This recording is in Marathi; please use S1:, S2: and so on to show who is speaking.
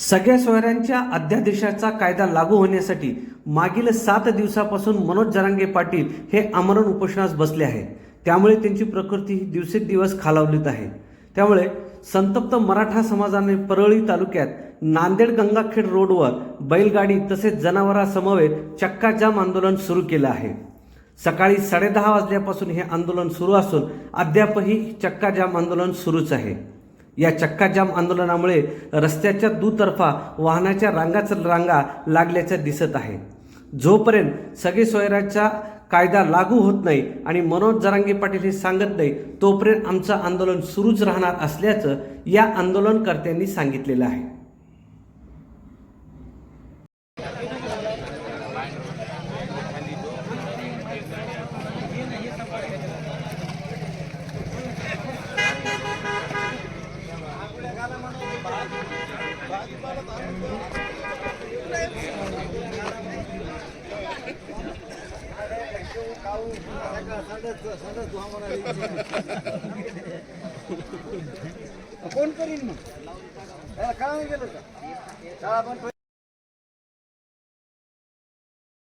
S1: सगळ्या सोयऱ्यांच्या अध्यादेशाचा कायदा लागू होण्यासाठी मागील सात दिवसापासून मनोज जरांगे पाटील हे आमरण उपोषणास बसले आहेत. त्यामुळे त्यांची प्रकृती ही दिवसेंदिवस खालावलीत आहे. त्यामुळे संतप्त मराठा समाजाने परळी तालुक्यात नांदेड गंगाखेड रोडवर बैलगाडी तसेच जनावरांसमवेत चक्काजाम आंदोलन सुरू केलं आहे. सकाळी साडेदहा वाजल्यापासून हे आंदोलन सुरू असून अद्यापही चक्काजाम आंदोलन सुरूच आहे. या चक्काजाम आंदोलनामुळे रस्त्याच्या दुतर्फा वाहनाच्या रांगाच रांगा लागल्याचं दिसत आहे. जोपर्यंत सगळे सोयऱ्याचा कायदा लागू होत नाही आणि मनोज जरांगे पाटील हे सांगत नाही तोपर्यंत आमचं आंदोलन सुरूच राहणार असल्याचं या आंदोलनकर्त्यांनी सांगितलेलं आहे.
S2: कोण करीन मग? काय गेलं का? आपण